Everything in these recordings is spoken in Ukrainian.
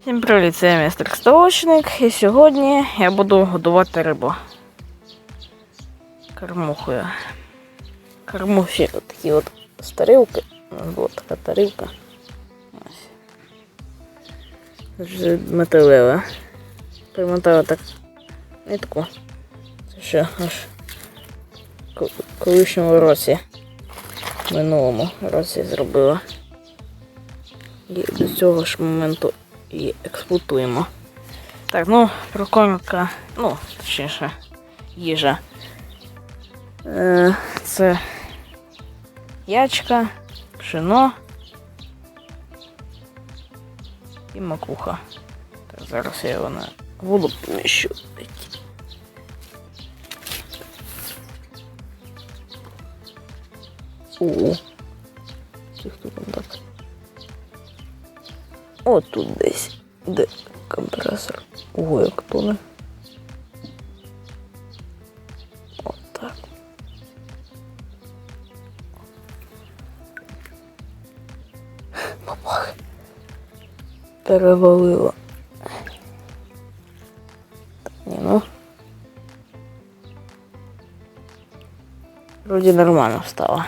Всім привіт, це містер Столочник, і сьогодні я буду годувати рибу. Кормухою. Кормухи такі от з тарілки. Була така тарілка. Ось. Металева. Примотала так нитку. Це ще аж ко- колишньому році. В Минулому році зробила. І до цього ж моменту і експлуатуємо. Так, ну, прикормка, ну, точніше, їжа. Е, це ячка, пшено і макуха. Так, зараз я його на воду поміщу. О, хто там так? О, тут десь. Де компресор? Ого, як тоне. От так. Бабах. Перевалило. Ні, ну. Вроді нормально стало.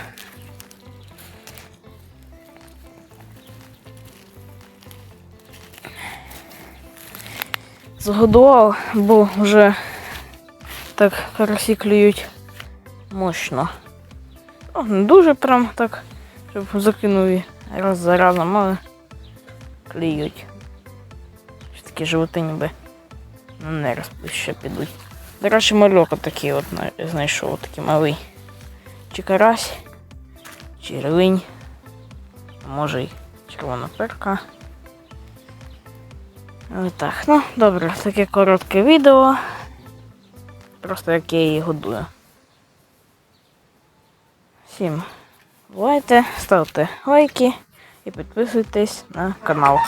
Згодував, бо вже так карасі клюють мощно. Ну, не дуже прям так, щоб закинув і раз за разом, але клюють. Такі животи ніби нераз ще підуть. До речі, мальок такий от знайшов такий малий. Чи карась, чи ревень, а може й червона перка. Так, ну добре, таке коротке відео. Просто як я її годую. Всім бувайте, ставте лайки і підписуйтесь на канал.